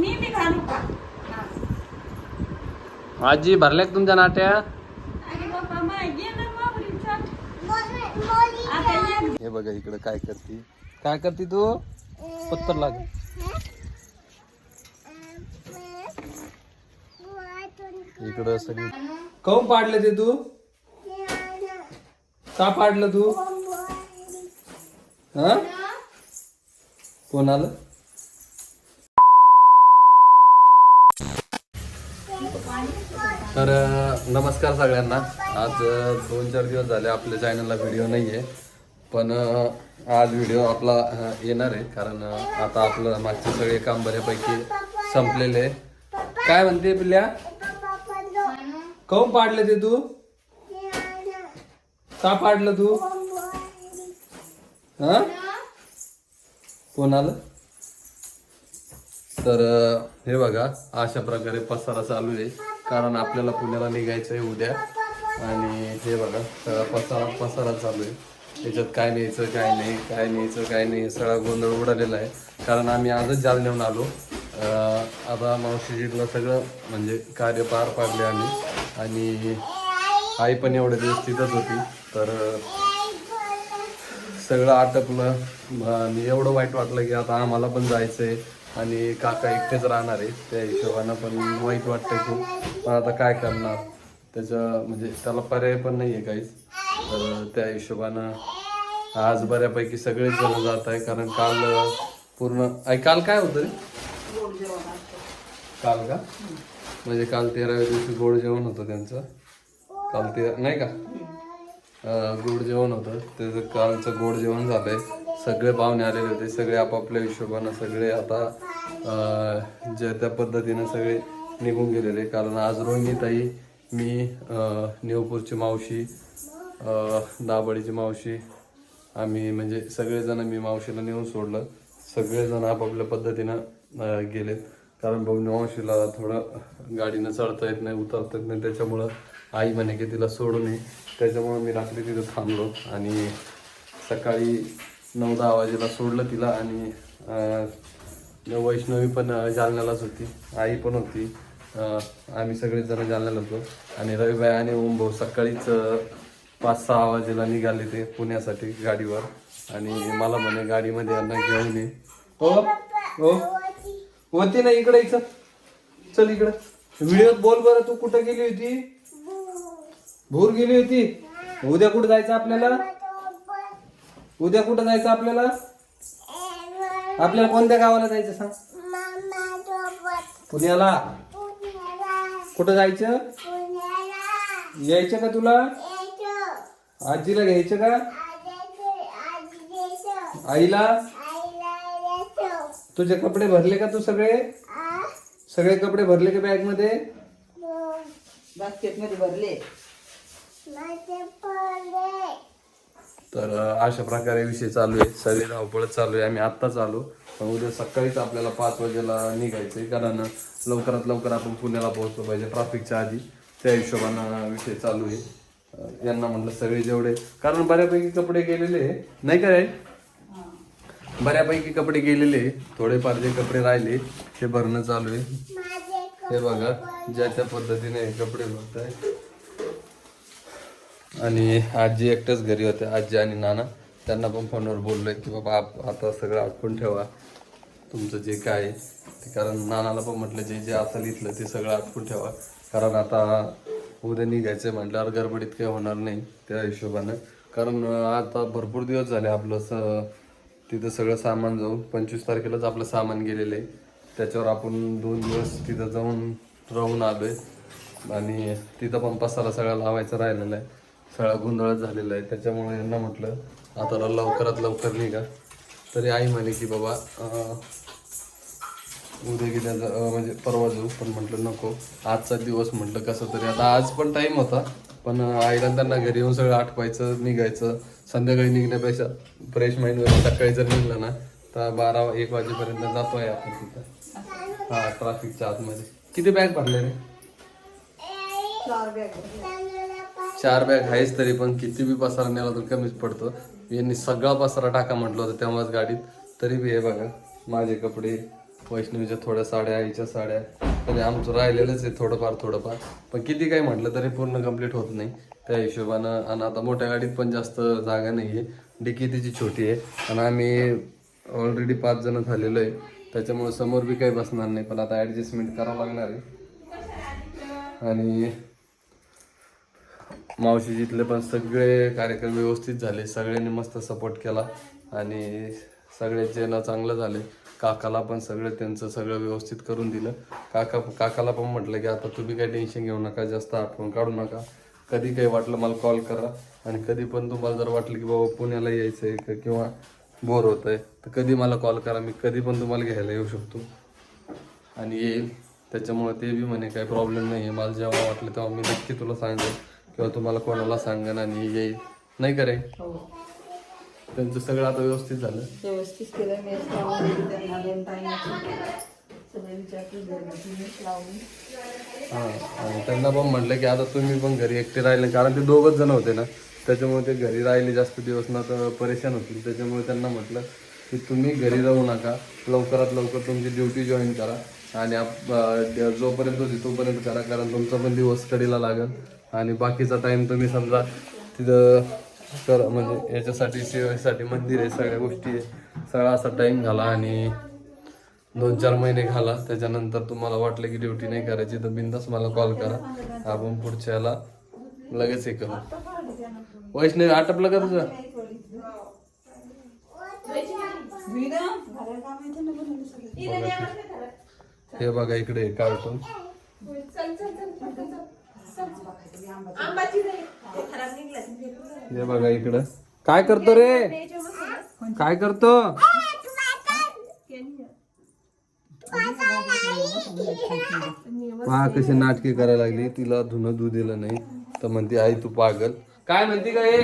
मी बी घालू का? हा. आजी भरल्या का तुमच्या नाट्या? अरे बाबा माय गेलं माऊलीचा आता एक हे बघा इकडे काय करते. काय करते तू? पत्तर लाग. इकडं सगळी काऊन पाडलं ते तू? का पाडलं तू? हा? कोण आलं तर नमस्कार सगळ्यांना. आज दोन चार दिवस झाले आपल्या चॅनलला व्हिडिओ नाही आहे पण आज व्हिडिओ आपला येणार आहे. कारण आता आपलं मागचे सगळे काम बऱ्यापैकी संपलेले काय म्हणते पिल्या काऊन पाडले ते तू? का पाडलं तू? हा कोण तर हे बघा अशा प्रकारे पसारा चालू आहे. कारण आपल्याला पुण्याला निघायचं आहे उद्या. आणि हे बघा सगळा पसारा पसारा चालू आहे. याच्यात काय न्यायचं काय नाही काय न्यायचं काय नाही हे सगळा गोंधळ उडालेला आहे. कारण आम्ही आजच जालन्याहून आलो. आता मावशीजीला सगळं म्हणजे कार्य पार पाडले आम्ही. आणि आई पण एवढे दिवस तिथंच होती. तर सगळं आटपलं. आणि एवढं वाईट वाटलं की आता आम्हाला पण जायचं आहे आणि काका एकटेच राहणार आहे त्या हिशोबानं पण वाईट वाटतं खूप. पण आता काय करणार? त्याचं म्हणजे त्याला पर्याय पण नाही आहे काहीच. तर त्या हिशोबानं आज बऱ्यापैकी सगळेच जण जात आहे कारण काल पूर्ण ऐ काल काय होतं रे? काल का? म्हणजे काल तेराव्या दिवशी गोड जेवण होतं त्यांचं. काल ते नाही का? गोड जेवण होतं. त्याचं कालचं गोड जेवण झालंय. सगळे पाहुणे आलेले होते सगळे आपापल्या हिशोबानं सगळे आता ज्या त्या पद्धतीनं सगळे निघून गेलेले. कारण आज रोहिणीताई मी नेवपूरची मावशी दाबळीची मावशी आम्ही म्हणजे सगळेजण मी मावशीला नेऊन सोडलं. सगळेजण आपापल्या पद्धतीनं गेलेत कारण भाऊ मावशीला थोडं गाडीनं चढता येत नाही उतरता येत नाही. त्याच्यामुळं आई म्हणे की तिला सोडू नये त्याच्यामुळं मी रात्री तिथं थांबलो आणि सकाळी नऊ दहा वाजेला सोडलं तिला आणि वैष्णवी पण जालन्यालाच होती. आई पण होती. आम्ही सगळेच जण जालन्याला होतो. आणि रविबाई आणि ओम भाऊ सकाळीच पाच सहा वाजेला निघाले ते पुण्यासाठी गाडीवर. आणि मला म्हणे गाडीमध्ये यांना घेऊन ये. हो? हो? होती ना इकडे इथं. चल इकडं. व्हिडिओत बोल बरं तू कुठं गेली होती? भूर गेली होती? उद्या कुठं जायचं आपल्याला? उद्या कुठं जायचं आपल्याला? आपल्याला कोणत्या गावाला जायचं सांग? पुण्याला? कुठं जायचं? यायचं का तुला? आजीला घ्यायचं का? आईला? तुझे कपडे भरले का तू सगळे? सगळे कपडे भरले का बॅगमध्ये बास्केटमध्ये भरले तर अशा प्रकारे विषय चालू आहे. सगळे धावपळ चालू आहे. आम्ही आत्ताच आलो. पण उद्या सकाळीच आपल्याला पाच वाजेला निघायचं आहे कारण लवकरात लवकर आपण पुण्याला पोहोचलो पाहिजे ट्रॅफिकच्या आधी. त्या हिशोबानं विषय चालू आहे. यांना म्हटलं सगळे जेवढे कारण बऱ्यापैकी कपडे गेलेले आहे. नाही काय बऱ्यापैकी कपडे गेलेले थोडेफार जे कपडे राहिले ते भरणं चालू आहे. हे बघा ज्या त्या पद्धतीने कपडे भरत आहे आणि आजी एकटंच घरी होते. आजी आणि नाना. त्यांना पण फोनवर बोललोय की बाबा आप- आता सगळं आटपून ठेवा. तुमचं जे काय आहे ते कारण नानाला पण म्हटलं जे जे असेल इथलं ते सगळं आटपून ठेवा. कारण आता उद्या निघायचं आहे म्हटल्यावर गडबडीत काही होणार नाही त्या हिशोबानं. कारण आता भरपूर दिवस झाले आपलं स तिथं सगळं सामान जाऊन पंचवीस तारखेलाच आपलं सामान गेलेलं आहे. त्याच्यावर आपण दोन दिवस तिथं जाऊन राहून आलो आहे आणि तिथं पण पसारा सगळा लावायचा राहिलेला आहे. सगळा गोंधळच झालेला आहे. त्याच्यामुळे यांना म्हटलं आता लवकरात लवकर निघा. तरी आई म्हणे की बाबा उद्या गेल्या जा- म्हणजे परवा जाऊ पण म्हटलं नको. आजचा दिवस म्हटलं कसं तरी. आता आज पण टाईम होता पण आईला त्यांना घरी येऊन सगळं आठवायचं निघायचं. संध्याकाळी निघण्यापेक्षा फ्रेश माइंडवर सकाळी जर निघलं ना तर बारा एक वाजेपर्यंत जातोय आपण तिथं. हा ट्रॅफिकच्या आतमध्ये. किती बॅग भरले रे? चार बॅग आहेच तरी पण किती बी पसारा नेला तर कमीच पडतो. यांनी सगळा पसारा टाका म्हटलं होतं तेव्हाच गाडीत. तरी बी हे बघा माझे कपडे वैष्णवीच्या थोड्या साड्या आईच्या साड्या तरी आमचं राहिलेलंच आहे थोडंफार थोडंफार. पण किती काही म्हटलं तरी पूर्ण कंप्लीट होत नाही. त्या हिशोबानं आणि आता मोठ्या गाडीत पण जास्त जागा नाही आहे. डिकी तिची छोटी आहे. आणि आम्ही ऑलरेडी पाच जण झालेलो आहे. त्याच्यामुळे समोर बी काही बसणार नाही पण आता ॲडजस्टमेंट करावं लागणार आहे. आणि मावशी जिथले पण सगळे कार्यक्रम व्यवस्थित झाले सगळ्यांनी मस्त सपोर्ट केला आणि सगळ्याचे ना चांगलं झाले. काकाला पण सगळं त्यांचं सगळं व्यवस्थित करून दिलं. काका काकाला पण म्हटलं की आता तुम्ही काही टेन्शन घेऊ नका जास्त आठवण काढू नका. कधी काही वाटलं मला कॉल करा. आणि कधी पण तुम्हाला जर वाटलं की बाबा पुण्याला यायचं आहे का किंवा बोर होत आहे तर कधी मला कॉल करा. मी कधी पण तुम्हाला घ्यायला येऊ शकतो. आणि येईल. त्याच्यामुळे ते बी म्हणे काही प्रॉब्लेम नाही आहे मला जेव्हा वाटलं तेव्हा मी नक्की तुला सांगेन. किंवा तुम्हाला कोणाला सांगेन आणि येईल नाही करे हो. त्यांचं सगळं आता व्यवस्थित झालं. व्यवस्थित केलं. हां आणि त्यांना पण म्हटलं की आता तुम्ही पण घरी एकटे राहिले. कारण ते दोघच जण होते ना. त्याच्यामुळे ते घरी राहिले जास्त दिवस. ना तर परेशान होतील. त्याच्यामुळे त्यांना म्हटलं की तुम्ही घरी राहू नका. लवकरात लवकर तुमची ड्युटी जॉईन करा. आणि आप- जोपर्यंत होती तोपर्यंत करा. कारण तुमचा पण दिवस कडीला लागेल. आणि बाकीचा टाइम तुम्ही समजा तिथं कर म्हणजे याच्यासाठी सेवेसाठी मंदिर आहे सगळ्या गोष्टी आहे. सगळा असा टाईम घाला आणि दोन चार महिने घाला त्याच्यानंतर तुम्हाला वाटलं की ड्युटी नाही करायची तर बिंदास मला कॉल करा. आपण पुढच्या याला लगेच हे करू. वैष्णवी आटपलं का तुझं? हे बघा इकडे कार्टून हे बघा इकडं. काय करतो रे? काय करतो? पहा कशी नाटके करायला लागली. तिला धुणं दूध दिलं नाही. तर म्हणते आई तू पागल. काय म्हणती का हे?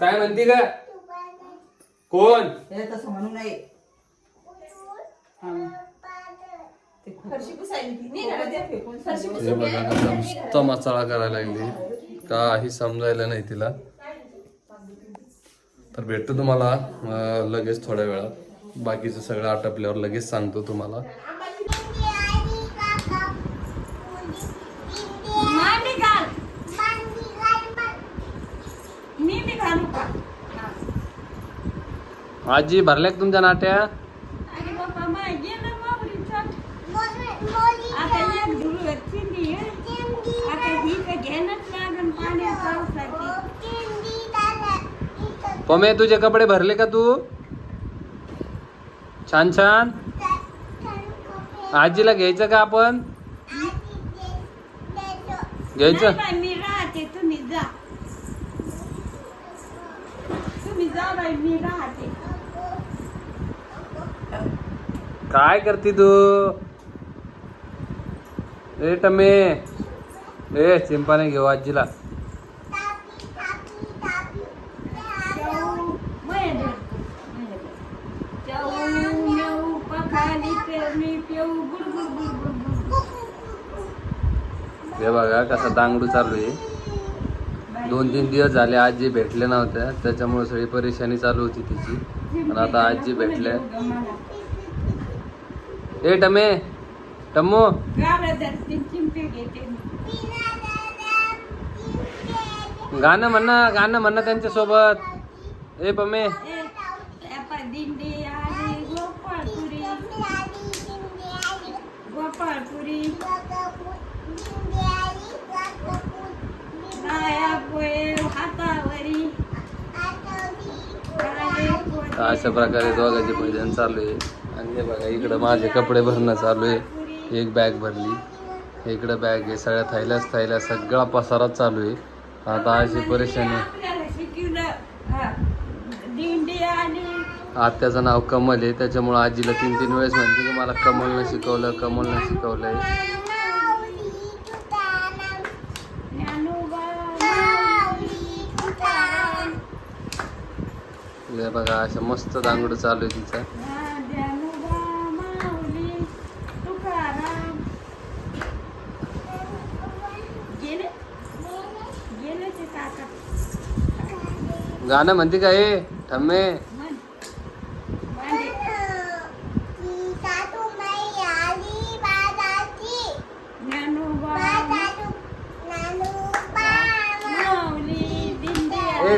काय म्हणती का कोण? हे तसं म्हणू नये. हे बघा नुसता मसाळा करायला लागली. काही समजायला नाही तिला. तर भेटतो तुम्हाला लगेच थोड्या वेळात. बाकीचं सगळं आटपल्यावर लगेच सांगतो तुम्हाला. मांडी घाल मी बी घालू का? आजी भरल्या तुमच्या नाट्या अरे बाबा माय गेलं मावरीचं आता एक धुळवत चिंदी आहे. आता ही तर घेणंच लागन पाण्या पावसाची. पमे तुझे कपडे भरले का तू? छान छान. आजीला घ्यायचं का आपण? घ्यायचं. नाही बाई, मी राहते. तुम्ही जा. तुम्ही जा बाई मी राहते. काय करते तू? ए टमे ए चिंपाने घेऊ आजीला. हे बघा कसा दांगडू चालू आहे. दोन तीन दिवस झाले आजी भेटले नव्हत्या त्याच्यामुळे सगळी परेशानी चालू होती तिची. पण आता आजी भेटल्या. ए टमे टम्मू गाणं म्हणा गाणं म्हणा त्यांच्यासोबत ए पमे अशा प्रकारे दोघांचे भजन चालू आहे. आणि बघा इकडं माझे कपडे भरणं चालू आहे. एक बॅग भरली. इकडं बॅग आहे. सगळ्या थैल्याच थैल्या सगळा पसाराच चालू आहे. आता अशी परेशानी. आत्याचं नाव कमल आहे. त्याच्यामुळं आजीला तीन तीन वेळेस म्हणते की मला कमलनं शिकवलं कमलनं शिकवलंय. हे बघा असं मस्त दांगडं चालू आहे तिचा. गाना म्हणते का हे ठम्मे।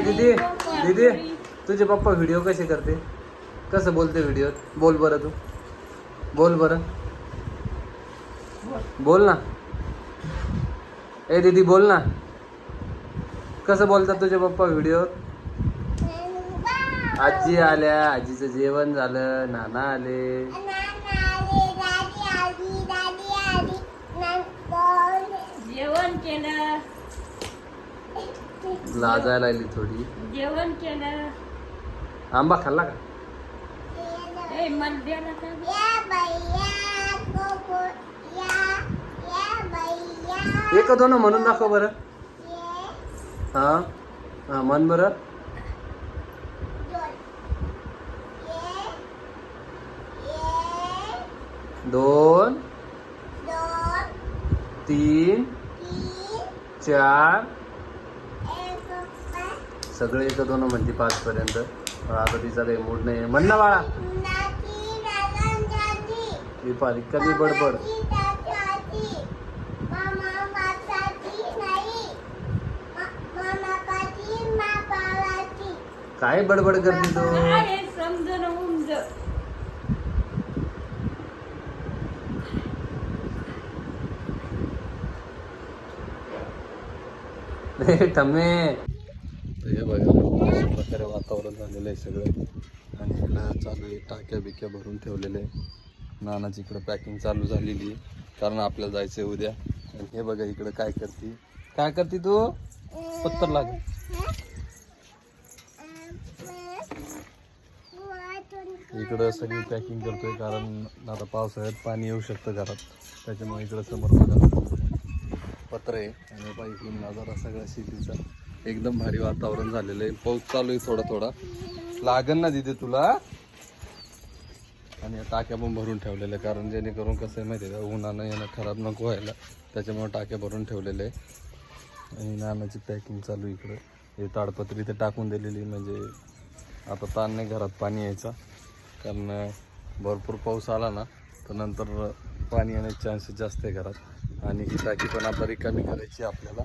दीदी दीदी, तुझे पप्पा व्हिडिओ कसे करते? कसं बोलते वीडियो बोल बरं तू. बोल बरं. बोल ना. ए, दीदी, बोल ना. कसं बोलतात तुझे पप्पा वीडियो आजी आल्या आजीचं जेवण झालं नाना आले. जेवण केलं. लाजायला लागली थोडी. जेवण केलं. आंबा खाल्ला का? ए मला का एक दोन म्हणून दाखव बरं. हा? हा म्हण बरं. दोन तीन चार. सगळे एक दोन म्हणते पाच पर्यंत. पण आता तिचा काही मूड नाही म्हण ना बाळा. विपाली कमी बडबड. काय बडबड करते तू? काय हे बघा अशा प्रकारे वातावरण झालेलं आहे सगळं. आणि इकडं चालू आहे टाक्या बिक्या भरून ठेवलेले आहे. नानाची इकडं पॅकिंग चालू झालेली आहे. कारण आपल्याला जायचं आहे उद्या. आणि हे बघा इकडं काय करते. काय करते तू? पत्तर लाग. इकडं सगळी पॅकिंग करतोय कारण आता पावसाळ्यात पाणी येऊ शकतं घरात. त्याच्यामुळे इकडं समोर बघा. पत्र आहे. आणि बा इकडून नजारा सगळा शेतीचा एकदम भारी वातावरण झालेलं आहे. पाऊस चालू आहे थोडा थोडा. लागन ना तिथे तुला? आणि या टाक्या पण भरून ठेवलेल्या आहे कारण जेणेकरून कसं आहे माहिती आहे का? उन्हानं येणं खराब नको व्हायला. त्याच्यामुळे टाक्या भरून ठेवलेले आहे आणि नानाची पॅकिंग चालू आहे इकडं. हे ताडपत्री ते टाकून दिलेली म्हणजे आता ताण नाही घरात पाणी यायचा. कारण भरपूर पाऊस आला ना तर नंतर पाणी येण्याचे चान्सेस जास्त आहे घरात. आणि ही टाकी पण आता रिकामी करायची आपल्याला.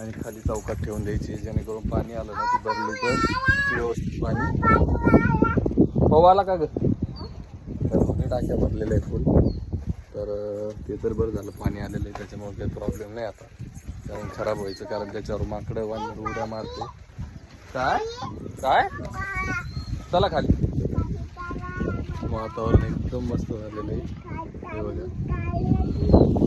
आणि खाली चौकात ठेवून द्यायची जेणेकरून पाणी आलं ना ती भरली तर व्यवस्थित पाणी. हो आला का ग? दोन्ही टाक्या भरलेल्या आहेत फुल तर ते तर बरं झालं पाणी आलेलं आहे. त्याच्यामुळे काही प्रॉब्लेम नाही आता. कारण खराब व्हायचं. कारण त्याच्यावर माकडं वांदर उड्या मारते. काय? काय? चला खाली. वातावरण एकदम मस्त झालेलं आहे. 我的盖